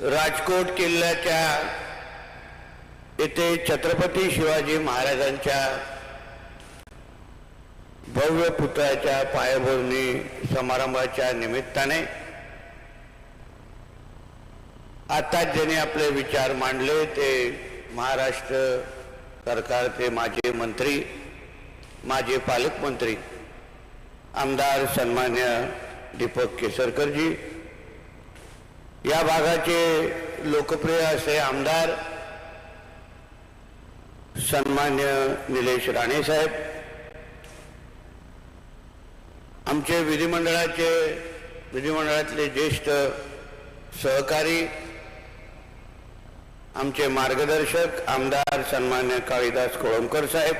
राजकोट किल्ल्याच्या येथे छत्रपती शिवाजी महाराजांच्या भव्य पुतळ्याच्या पायाभरणी समारंभाच्या निमित्ताने आता ज्यांनी आपले विचार मांडले ते महाराष्ट्र सरकारचे माजी मंत्री माजी पालकमंत्री आमदार सन्मान्य दीपक केसरकरजी या भागाचे लोकप्रिय असे आमदार सन्मान्य निलेश राणे साहेब आमचे विधिमंडळाचे विधिमंडळातले ज्येष्ठ सहकारी आमचे मार्गदर्शक आमदार सन्मान्य काळीदास कोळंबकर साहेब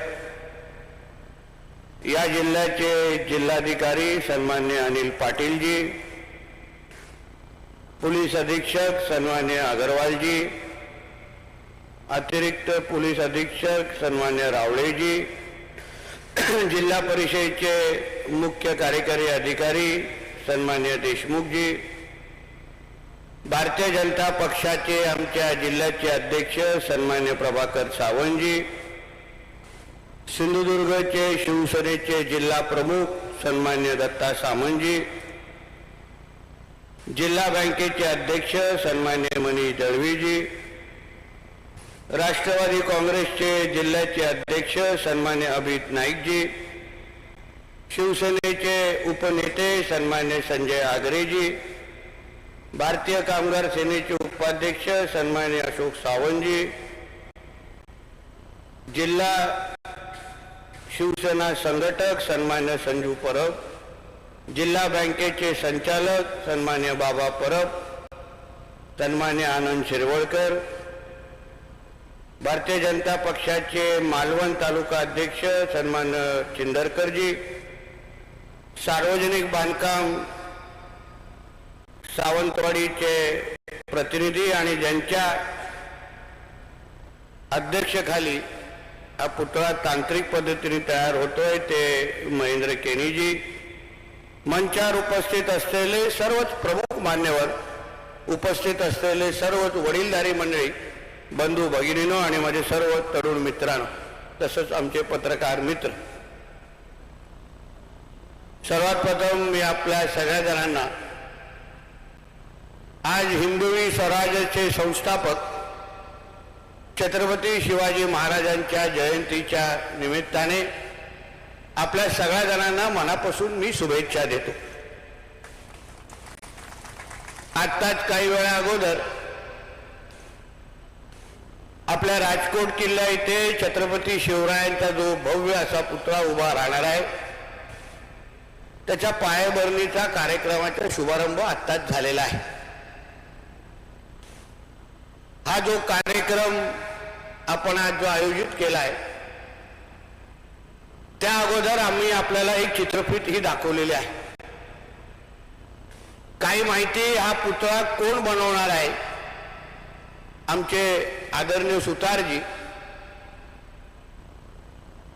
या जिल्ह्याचे जिल्हाधिकारी सन्मान्य अनिल पाटीलजी पोलीस अधीक्षक सन्मान्य अगरवालजी अतिरिक्त पोलीस अधीक्षक सन्मान्य रावळेजी जिल्हा परिषदेचे मुख्य कार्यकारी अधिकारी सन्मान्य देशमुखजी भारतीय जनता पक्षाचे आमच्या जिल्ह्याचे अध्यक्ष सन्मान्य प्रभाकर सावंतजी सिंधुदुर्गचे शिवसेनेचे जिल्हा प्रमुख सन्मान्य दत्ता सामंतजी जिल्हा बँकेचे अध्यक्ष सन्मान्य मनी दळवीजी राष्ट्रवादी काँग्रेसचे जिल्ह्याचे अध्यक्ष सन्मान्य अभित नाईकजी शिवसेनेचे उपनेते सन्मान्य संजय आगरेजी भारतीय कामगार सेनेचे उपाध्यक्ष सन्मान्य अशोक सावंतजी जिल्हा शिवसेना संघटक सन्मान्य संजू परब जिल्हा बँकेचे संचालक सन्मान्य बाबा परब सन्मान्य आनंद शिरवळकर भारतीय जनता पक्षाचे मालवण तालुका अध्यक्ष सन्मान्य चिंदरकरजी सार्वजनिक बांधकाम सावंतवाडीचे प्रतिनिधी आणि ज्यांच्या अध्यक्षखाली हा पुतळा तांत्रिक पद्धतीने तयार होतोय ते महेंद्र केनीजी मंचावर उपस्थित असलेले सर्वच प्रमुख मान्यवर उपस्थित असलेले सर्वच वडीलधारी मंडळी बंधू भगिनीनो आणि माझे सर्व तरुण मित्रांनो तसंच आमचे पत्रकार मित्र. सर्वात प्रथम मी आपल्या सगळ्या जणांना आज हिंदवी स्वराज्याचे संस्थापक छत्रपती शिवाजी महाराजांच्या जयंतीच्या निमित्ताने आपल्या सगळ्या जणांना मनापासून मी शुभेच्छा देतो. आत्ताच काही वेळा अगोदर आपल्या राजकोट किल्ला इथे छत्रपती शिवरायांचा जो भव्य असा पुतळा उभा राहणार आहे त्याच्या पायाभरणीचा कार्यक्रमाचा शुभारंभ आत्ताच झालेला आहे. हा जो कार्यक्रम आपण आज जो आयोजित केला आहे त्या अगोदर आम्ही आपल्याला एक चित्रफित ही दाखवलेली आहे. काही माहिती हा पुतळा कोण बनवणार आहे? आमचे आदरणीय सुतारजी.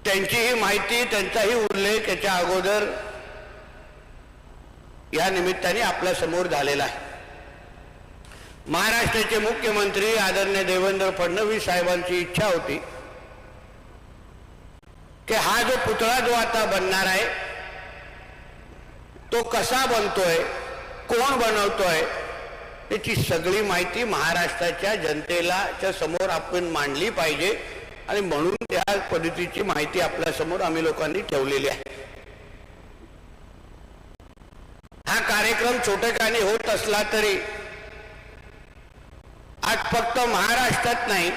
त्यांचीही माहिती त्यांचाही उल्लेख याच्या अगोदर या निमित्ताने आपल्यासमोर झालेला आहे. महाराष्ट्राचे मुख्यमंत्री आदरणीय देवेंद्र फडणवीस साहेबांची इच्छा होती. की हा जो पुतळा जो आता बनणार आहे तो कसा बनतोय कोण बनवतोय याची सगळी माहिती महाराष्ट्राच्या जनतेला च्या समोर आपण मांडली पाहिजे. आणि म्हणून त्या पद्धतीची माहिती आपल्यासमोर आम्ही लोकांनी ठेवलेली आहे. हा कार्यक्रम छोटेखानी होत असला तरी आज फक्त महाराष्ट्रात नाही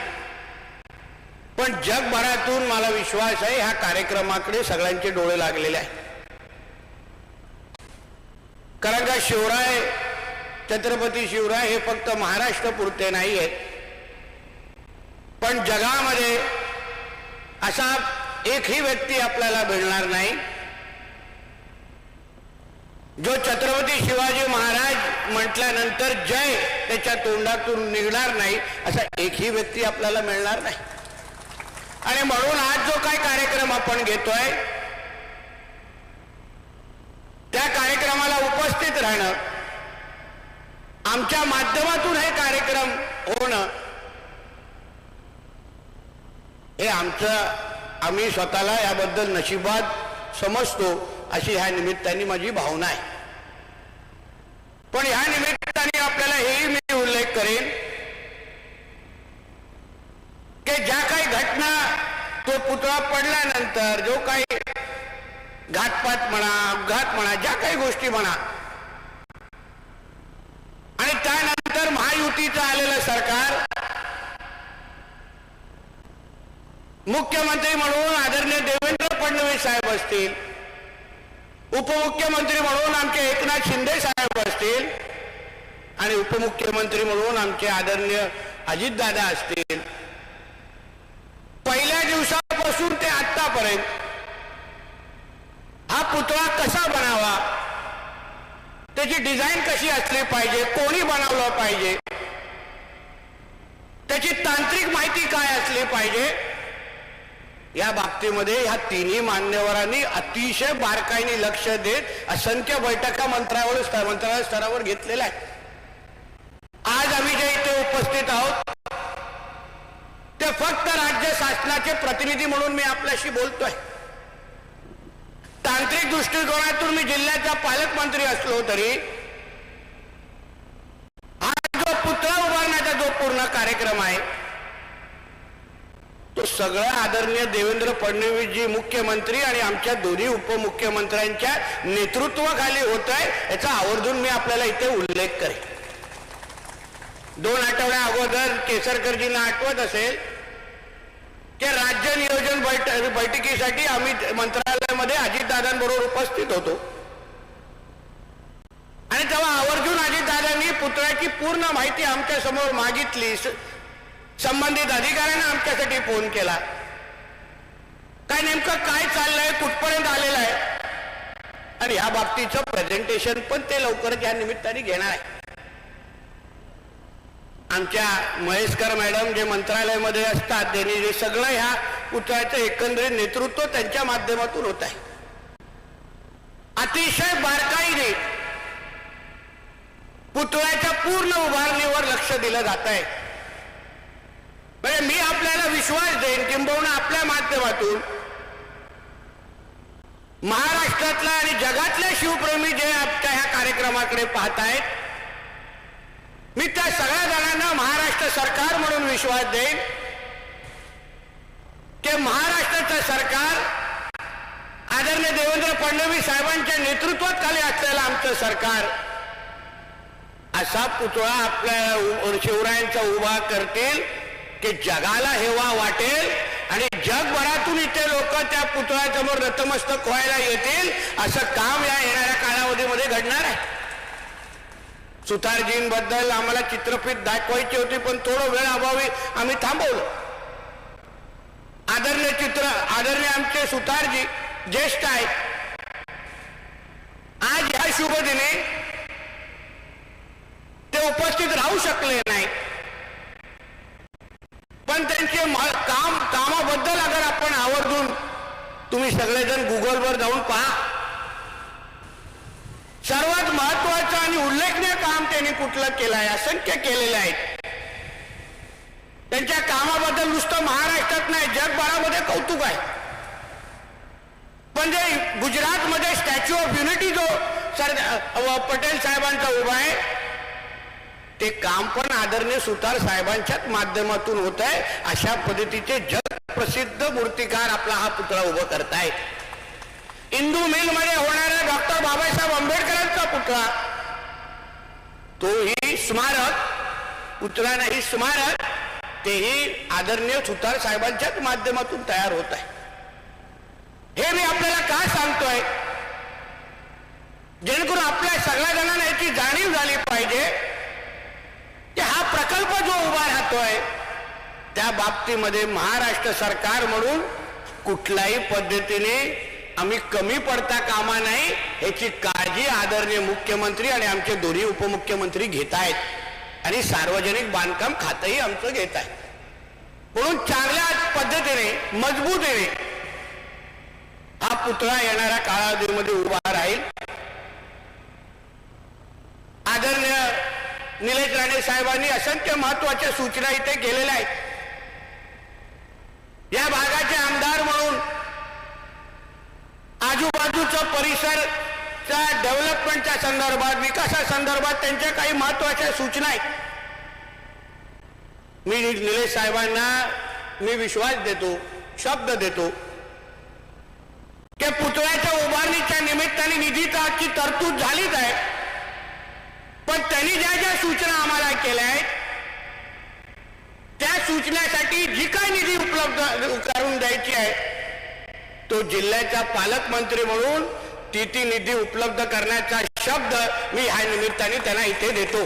पण जगभरातून मला विश्वास आहे ह्या कार्यक्रमाकडे सगळ्यांचे डोळे लागलेले आहे कारण का शिवराय छत्रपती शिवराय हे फक्त महाराष्ट्र पुरते नाही आहेत. पण जगामध्ये असा एकही व्यक्ती आपल्याला मिळणार नाही जो छत्रपती शिवाजी महाराज म्हटल्यानंतर जय त्याच्या तोंडातून निघणार नाही असा एकही व्यक्ती आपल्याला मिळणार नाही. आणि म्हणून आज जो काय कार्यक्रम आपण घेतोय त्या कार्यक्रमाला उपस्थित राहणं आमच्या माध्यमातून हे कार्यक्रम होणं हे आमचं आम्ही स्वतःला याबद्दल नशिबात समजतो अशी ह्या निमित्ताने माझी भावना आहे. पण ह्या निमित्ताने आपल्याला हेही मी उल्लेख करेन की ज्या काही घटना तो पुतळा पडल्यानंतर जो काही घातपात म्हणा अपघात म्हणा ज्या काही गोष्टी म्हणा आणि त्यानंतर महायुतीचं आलेलं सरकार मुख्यमंत्री म्हणून आदरणीय देवेंद्र फडणवीस साहेब असतील उपमुख्यमंत्री म्हणून आमचे एकनाथ शिंदे साहेब असतील आणि उपमुख्यमंत्री म्हणून आमचे आदरणीय अजितदादा असतील पहिल्या दिवसापासून ते आतापर्यंत हा पुतळा कसा बनावा? त्याची डिझाईन कशी असली पाहिजे? कोणी बनवलं पाहिजे? त्याची तांत्रिक माहिती काय असली पाहिजे? या बाबतीमध्ये ह्या तिन्ही मान्यवरांनी अतिशय बारकाईने लक्ष देत असंख्य बैठका मंत्रालय मंत्रालय स्तरावर घेतलेल्या आहेत. आज आम्ही ज्या इथे उपस्थित आहोत ते फक्त राज्य शासनाचे प्रतिनिधी म्हणून मी आपल्याशी बोलतोय. तांत्रिक दृष्टिकोनातून मी जिल्ह्याचा पालकमंत्री असलो तरी हा जो पुतळा उभारण्याचा जो पूर्ण कार्यक्रम आहे तो सगळं आदरणीय देवेंद्र फडणवीसजी मुख्यमंत्री आणि आमच्या दोन्ही उपमुख्यमंत्र्यांच्या नेतृत्वाखाली होत आहे याचा आवर्जून मी आपल्याला इथे उल्लेख करेन. दोन आठवड्या अगोदर केसरकरजींना आठवत असेल की राज्य नियोजन बैठ बैठकीसाठी आम्ही मंत्रालयामध्ये अजितदादांबरोबर उपस्थित होतो. आणि तेव्हा आवर्जून अजितदादांनी पुतळ्याची पूर्ण माहिती आमच्यासमोर मागितली. संबंधित अधिकाऱ्यांना आमच्यासाठी फोन केला. काय नेमकं काय चाललंय कुठपर्यंत आलेलं आहे? आणि ह्या बाबतीचं प्रेझेंटेशन पण ते लवकरच या निमित्ताने घेणार आहे. आमच्या महेशकर मॅडम जे मंत्रालयामध्ये असतात त्यांनी जे सगळं ह्या पुतळ्याचं एकंदरीत नेतृत्व त्यांच्या माध्यमातून होत आहे. अतिशय बारकाईने पुतळ्याच्या पूर्ण उभारणीवर लक्ष दिलं जात आहे. म्हणजे मी आपल्याला विश्वास देईन किंबहुना आपल्या माध्यमातून महाराष्ट्रातला आणि जगातले शिवप्रेमी जे आपल्या ह्या कार्यक्रमाकडे पाहत आहेत मी त्या सगळ्या जणांना महाराष्ट्र सरकार म्हणून विश्वास देईन. ते महाराष्ट्राचं सरकार आदरणीय देवेंद्र फडणवीस साहेबांच्या नेतृत्वात खाली असलेलं आमचं सरकार असा पुतळा आपल्या शिवरायांचा उभा करतील की जगाला हेवा वाटेल आणि जगभरातून इथे लोक त्या पुतळ्यासमोर नतमस्तक व्हायला येतील असं काम या येणाऱ्या कालावधीमध्ये घडणार आहे. सुतारजींबद्दल आम्हाला चित्रफित दाखवायची होती पण थोडं वेळ अभावी आम्ही थांबवलं. आदरणीय चित्र आदरणीय आमचे सुतारजी ज्येष्ठ आहेत. आज ह्या शुभदिनी ते उपस्थित राहू शकले नाही पण त्यांचे काम कामाबद्दल अगर आपण आवर्जून तुम्ही सगळेजण गुगलवर जाऊन पहा. सर्वात महत्वाचं आणि उल्लेखनीय काम त्यांनी कुठलं केलं आहे असंख्य केलेलं आहे. त्यांच्या कामाबद्दल नुसतं महाराष्ट्रात नाही जगभरामध्ये कौतुक आहे. पण जे गुजरातमध्ये स्टॅच्यू ऑफ युनिटी जो सर पटेल साहेबांचा उभा आहे ते काम पण आदरणीय सुतार साहेबांच्याच माध्यमातून होत आहे अशा पद्धतीचे जगप्रसिद्ध मूर्तिकार आपला हा पुतळा उभं करतायत. इंदू मिलमध्ये होणाऱ्या डॉक्टर बाबासाहेब आंबेडकरांचा पुतळा. तोही स्मारक पुतळा नाही स्मारक तेही आदरणीय सुतार साहेबांच्याच माध्यमातून तयार होत आहे. हे मी आपल्याला का सांगतोय? जेणेकरून आपल्या सगळ्या जणांना याची जाणीव झाली पाहिजे की हा प्रकल्प जो उभा राहतोय त्या बाबतीमध्ये महाराष्ट्र सरकार म्हणून कुठल्याही पद्धतीने आम्ही कमी पडता कामा नाही याची काळजी आदरणीय मुख्यमंत्री आणि आमचे दोन्ही उपमुख्यमंत्री घेत आहेत. आणि सार्वजनिक बांधकाम खातंही आमचं घेत आहे म्हणून चांगल्या पद्धतीने मजबूतीने हा पुतळा येणाऱ्या काळामध्ये उभा राहील. आदरणीय निलेश राणे साहेबांनी असंख्य महत्त्वाच्या सूचना इथे केलेल्या आहेत. या भागाचे आमदार म्हणून आजूबाजूचा परिसरच्या डेव्हलपमेंटच्या संदर्भात विकासासंदर्भात त्यांच्या काही महत्त्वाच्या सूचना आहेत. मी निलेश साहेबांना मी विश्वास देतो शब्द देतो की पुतळ्याच्या उभारणीच्या निमित्ताने निधीची तरतूद झालीच आहे. पण त्यांनी ज्या ज्या सूचना आम्हाला केल्या आहेत त्या सूचनेसाठी जी काय निधी उपलब्ध करून द्यायची आहे तो जिल्ह्याचा पालकमंत्री म्हणून ती निधी उपलब्ध करण्याचा शब्द मी ह्या निमित्ताने त्यांना इथे देतो.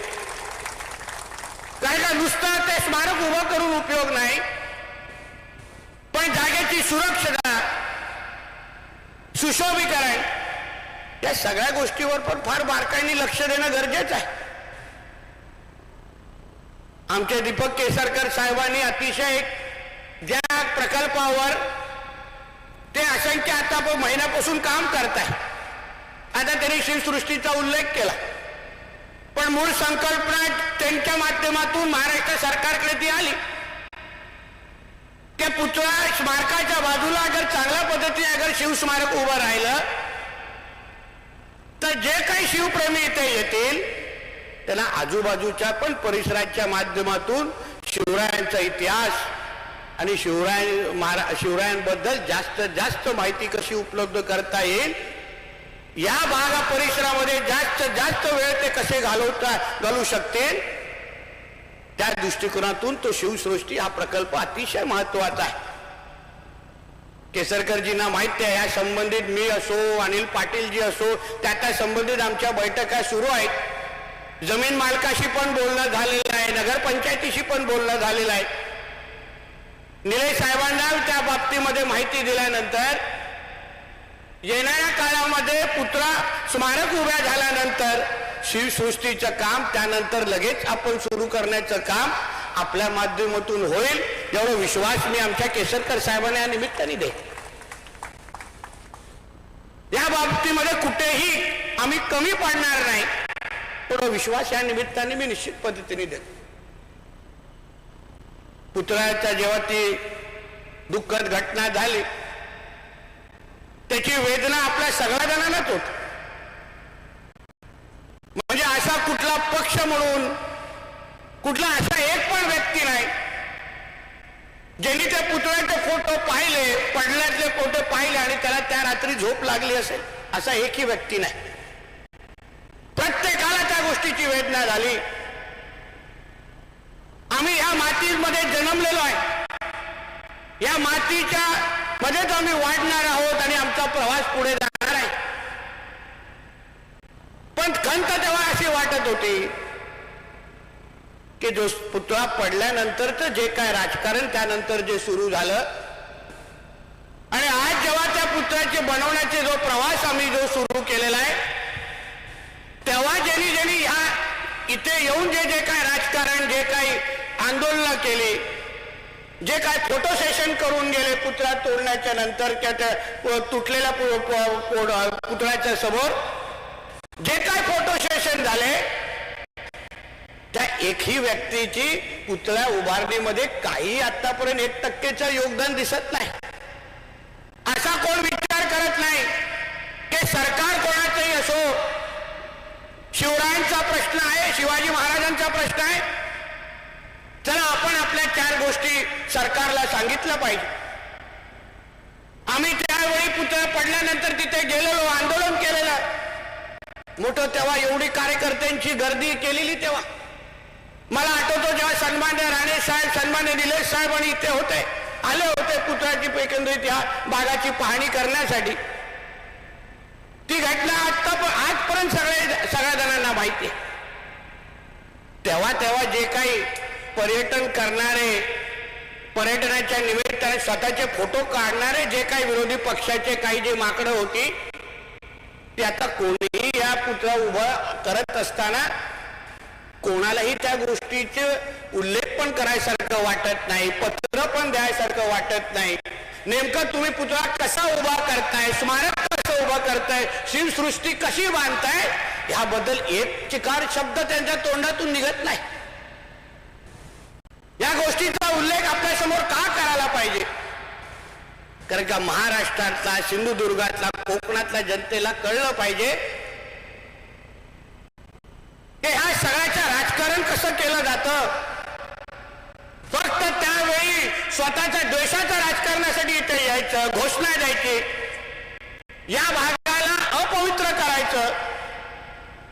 कारण का नुसतं ते स्मारक उभं करून उपयोग नाही. पण जागेची सुरक्षता सुशोभीकरण या सगळ्या गोष्टीवर पण फार बारकाईने लक्ष देणं गरजेचं आहे. आमचे दीपक केसरकर साहेबांनी अतिशय ज्या प्रकल्पावर ते असंख्य आता महिन्यापासून काम करत आहे आता त्यांनी शिवसृष्टीचा उल्लेख केला. पण मूळ संकल्पना त्यांच्या माध्यमातून महाराष्ट्र सरकारकडे ती आली. त्या पुतळा स्मारकाच्या बाजूला अगर चांगल्या पद्धतीने अगर शिवस्मारक उभं राहिलं तर जे काही शिवप्रेमी इथे येतील त्यांना आजूबाजूच्या पण परिसराच्या माध्यमातून शिवरायांचा इतिहास आणि शिवराय महारा शिवरायांबद्दल जास्त जास्त माहिती कशी उपलब्ध करता येईल? या भागा परिसरामध्ये जास्त जास्त वेळ ते कसे घालवता घालू शकतील? त्या दृष्टिकोनातून तो शिवसृष्टी हा प्रकल्प अतिशय महत्त्वाचा आहे. केसरकरजींना माहिती आहे या संबंधित मी असो अनिल पाटीलजी असो त्या त्या संबंधित आमच्या बैठका सुरू आहेत. जमीन मालकाशी पण बोलणं झालेलं आहे नगरपंचायतीशी पण बोलणं झालेलं आहे. निलेश साहेबांना त्या बाबतीमध्ये माहिती दिल्यानंतर येणाऱ्या काळामध्ये पुतळा स्मारक उभ्या झाल्यानंतर शिवसृष्टीचं काम त्यानंतर लगेच आपण सुरू करण्याचं काम आपल्या माध्यमातून होईल एवढा विश्वास मी आमच्या केसरकर साहेबांना या निमित्ताने दे या बाबतीमध्ये कुठेही आम्ही कमी पडणार नाही थोडा विश्वास या निमित्ताने मी निश्चित पद्धतीने देतो. पुतळ्याच्या जेव्हा ती दुःखद घटना झाली त्याची वेदना आपल्या सगळ्या जणांनाच होत. म्हणजे असा कुठला पक्ष म्हणून कुठला असा एक पण व्यक्ती नाही ज्यांनी त्या पुतळ्याचे फोटो पाहिले पडल्यातले फोटो पाहिले आणि त्याला त्या रात्री झोप लागली असेल असा एकही व्यक्ती नाही. प्रत्येकाला त्या गोष्टीची वेदना झाली. मातीमध्ये जन्मलेलो आहे. या मातीच्या मध्येच आम्ही वाढणार आहोत आणि आमचा प्रवास पुढे जाणार आहे. पण खंत तेव्हा अशी वाटत होती की जो पुतळा पडल्यानंतरच जे काय राजकारण त्यानंतर जे सुरू झालं. आणि आज जेव्हा त्या पुतळ्याचे बनवण्याचे जो प्रवास आम्ही जो सुरू केलेला आहे तेव्हा ज्यांनी ज्यांनी ह्या इथे येऊन जे जे काय राजकारण जे काही आंदोलनं केली. जे काय फोटो सेशन करून गेले पुतळा तोडण्याच्या नंतर त्या तुटलेल्या पुतळ्याच्या समोर जे काय फोटो सेशन झाले त्या एकही व्यक्तीची पुतळ्या उभारणीमध्ये काही आतापर्यंत एक टक्केचं योगदान दिसत नाही. असा कोण विचार करत नाही की सरकार कोणाचंही असो शिवरायांचा प्रश्न आहे शिवाजी महाराजांचा प्रश्न आहे चला आपण आपल्या चार गोष्टी सरकारला सांगितलं पाहिजे. आम्ही त्यावेळी पुतळा पडल्यानंतर तिथे गेलेलो आंदोलन केलेलं मोठं तेव्हा एवढी कार्यकर्त्यांची गर्दी केलेली तेव्हा. मला आठवतो जेव्हा सन्मान्य राणे साहेब सन्मान्य निलेश साहेब आणि इथे होते आले होते पुतळ्याची एकंदरीत या भागाची पाहणी करण्यासाठी. ती घटना आता आजपर्यंत सगळे सगळ्या जणांना माहिती आहे. तेव्हा तेव्हा जे काही पर्यटन करणारे पर्यटनाच्या निमित्ताने स्वतःचे फोटो काढणारे जे काही विरोधी पक्षाचे काही जे माकडं होती ते आता कोणीही या पुतळा उभा करत असताना कोणालाही त्या गोष्टीचे उल्लेख पण करायसारखं वाटत नाही पत्र पण द्यायसारखं वाटत नाही. नेमकं तुम्ही पुतळा कसा उभा करताय स्मारक कसं उभं करताय शिवसृष्टी कशी बांधताय ह्याबद्दल एक चिकार शब्द त्यांच्या तोंडातून निघत नाही. या गोष्टीचा उल्लेख आपल्यासमोर का करायला पाहिजे? कारण का महाराष्ट्रातला सिंधुदुर्गातला कोकणातल्या जनतेला कळलं पाहिजे की ह्या सगळ्याचं राजकारण कसं केलं जातं? फक्त त्यावेळी स्वतःच्या द्वेषाच्या राजकारणासाठी इथे यायचं घोषणा द्यायची. या भागाला अपवित्र करायचं.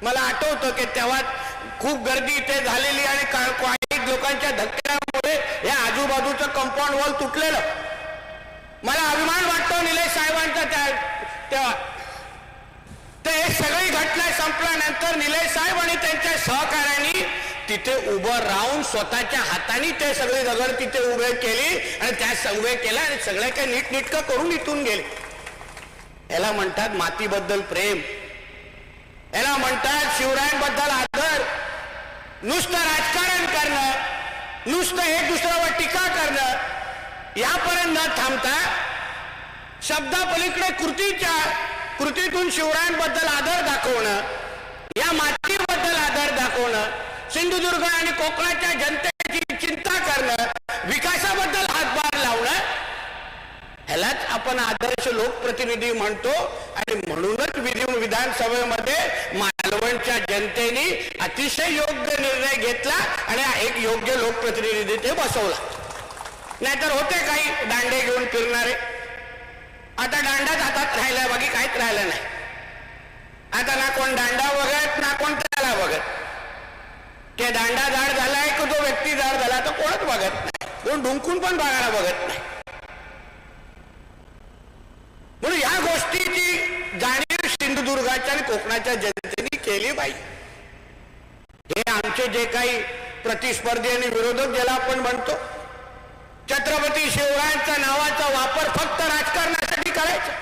मला आठवतं की तेव्हा खूप गर्दी इथे झालेली आणि का- लोकांच्या धक्क्यामुळे या आजूबाजूचं कंपाऊंड वॉल तुटलेलं. मला अभिमान वाटतो निलेश साहेबांचा त्या तेव्हा तर हे सगळी घटना संपल्यानंतर निलेश साहेब आणि त्यांच्या सहकाऱ्यांनी तिथे उभं राहून स्वतःच्या हाताने ते सगळे दगड तिथे उभे केली आणि त्या उभे केला आणि सगळ्या काही नीटनीटकं करून इथून गेले. याला म्हणतात मातीबद्दल प्रेम. याला म्हणतात शिवरायांबद्दल आदर. नुसतं नुसतं हे दुसऱ्यावर टीका करणं यापर्यंत न थांबता शब्दापलीकडे कृतीच्या कृतीतून शिवरायांबद्दल आदर दाखवणं या मातीबद्दल आदर दाखवणं सिंधुदुर्ग आणि कोकणाच्या जनतेची चिंता करणं विकासाबद्दल हातभार लावणं ह्यालाच आपण आदर्श लोकप्रतिनिधी म्हणतो. आणि म्हणूनच विधी विधानसभेमध्ये मालवणच्या जनतेने अतिशय योग्य निर्णय घेतला आणि एक योग्य लोकप्रतिनिधी ते बसवला. नाहीतर होते काही दांडे घेऊन फिरणारे. आता दांडाच हातात राहिला बाकी काहीच राहिलं नाही. आता ना कोण दांडा बघत ना कोण त्याला बघत ते दांडा झाड झालाय की जो व्यक्ती झाड झाला तो कोणच बघत नाही. कोण ढुंकून पण बघायला बघत नाही. म्हणून या गोष्टीची जाणीव सिंधुदुर्गाच्या आणि कोकणाच्या जनतेने केली पाहिजे हे आमचे जे काही प्रतिस्पर्धी आणि विरोधक ज्याला आपण म्हणतो छत्रपती शिवरायांच्या नावाचा वापर फक्त राजकारणासाठी करायचा.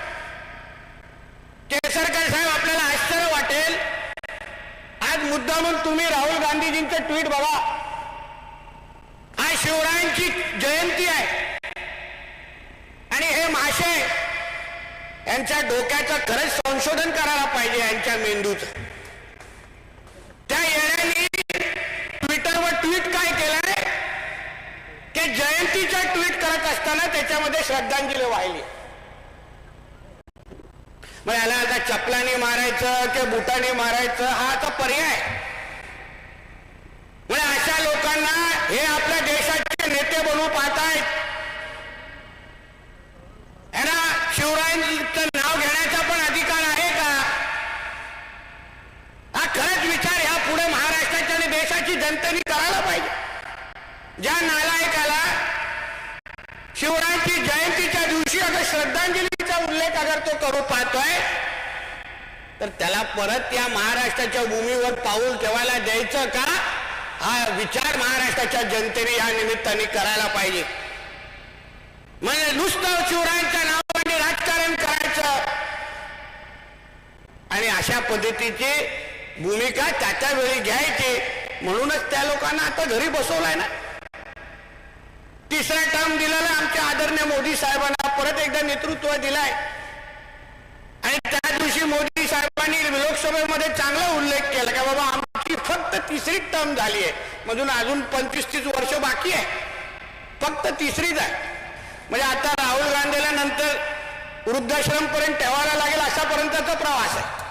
केसरकर साहेब आपल्याला आश्चर्य वाटेल. आज मुद्दा म्हणून तुम्ही राहुल गांधीजींचं ट्विट बघा. आज शिवरायांची जयंती आहे. आणि हे माशे यांच्या डोक्याचं खरंच संशोधन करायला पाहिजे यांच्या मेंदूचं त्या येण्याने ट्विटरवर ट्विट काय केलंय की ट्विट करत असताना त्याच्यामध्ये श्रद्धांजली वाहिली. मग याला आता चपलाने मारायचं की बुटाने मारायचं हा आता पर्याय म्हणजे अशा लोकांना हे आपल्या देशाचे नेते बनवू पाहतायत यांना शिवरायांचं नाव घेण्याचा पण अधिकार आहे का हा खरंच विचार ह्या पुढे महाराष्ट्राच्या आणि देशाची जनतेने करायला पाहिजे ज्या नालायकाला शिवरायांची जयंतीच्या दिवशी अगर श्रद्धांजलीचा उल्लेख अगर तो करू पाहतोय तर त्याला परत या महाराष्ट्राच्या भूमीवर पाऊल ठेवायला द्यायचं का? हा विचार महाराष्ट्राच्या जनतेने या निमित्ताने करायला पाहिजे. म्हणजे नुसतं शिवरायांच्या नावाने राजकारण करायचं. आणि अशा पद्धतीची भूमिका त्याच्या वेळी घ्यायची. म्हणूनच त्या लोकांना आता घरी बसवलाय ना. तिसरा टर्म दिलेला आमच्या आदरणीय मोदी साहेबांना परत एकदा नेतृत्व दिलाय. आणि त्या दिवशी मोदी लोकसभेमध्ये चांगला उल्लेख केला का बाबा आमची फक्त तिसरी टर्म झाली आहे. म्हणून अजून पंचवीस तीस वर्ष बाकी आहे. फक्त तिसरीच आहे. म्हणजे आता राहुल गांधीला नंतर वृद्धाश्रमपर्यंत ठेवायला लागेल अशापर्यंतचा प्रवास आहे.